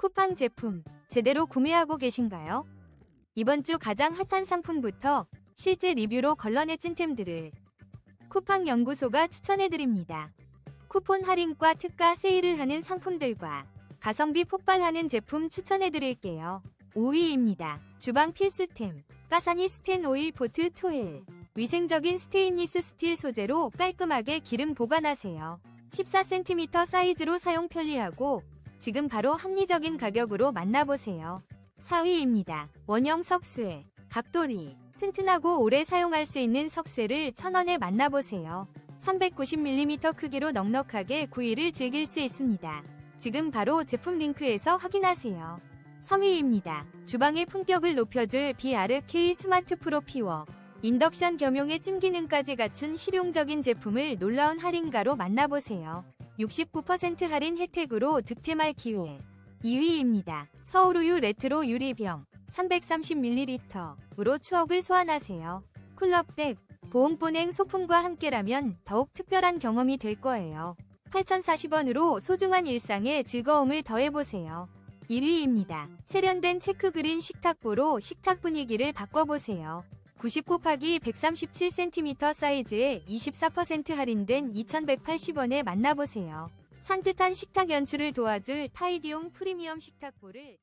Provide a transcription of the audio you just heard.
쿠팡 제품 제대로 구매하고 계신가요? 이번 주 가장 핫한 상품부터 실제 리뷰로 걸러내 찐템들을 쿠팡 연구소가 추천해드립니다. 쿠폰 할인과 특가 세일을 하는 상품들과 가성비 폭발하는 제품 추천해드릴게요. 5위입니다. 주방 필수템 까사니 스텐 오일 포트 토일 위생적인 스테인리스 스틸 소재로 깔끔하게 기름 보관하세요. 14cm 사이즈로 사용 편리하고 지금 바로 합리적인 가격으로 만나보세요. 4위입니다. 원형 석쇠, 갑돌이, 튼튼하고 오래 사용할 수 있는 석쇠를 천원에 만나보세요. 390mm 크기로 넉넉하게 구이를 즐길 수 있습니다. 지금 바로 제품 링크에서 확인하세요. 3위입니다. 주방의 품격을 높여줄 BRK 스마트 프로 피워. 인덕션 겸용의 찜 기능까지 갖춘 실용적인 제품을 놀라운 할인가로 만나보세요. 69% 할인 혜택으로 득템할 기회. 2위입니다. 서울우유 레트로 유리병 330ml으로 추억을 소환하세요. 쿨러백, 보온보냉 소품과 함께라면 더욱 특별한 경험이 될 거예요. 8,040원으로 소중한 일상에 즐거움을 더해보세요. 1위입니다. 세련된 체크그린 식탁보로 식탁 분위기를 바꿔보세요. 90 곱하기 137cm 사이즈에 24% 할인된 2,180원에 만나보세요. 산뜻한 식탁 연출을 도와줄 타이디움 프리미엄 식탁보를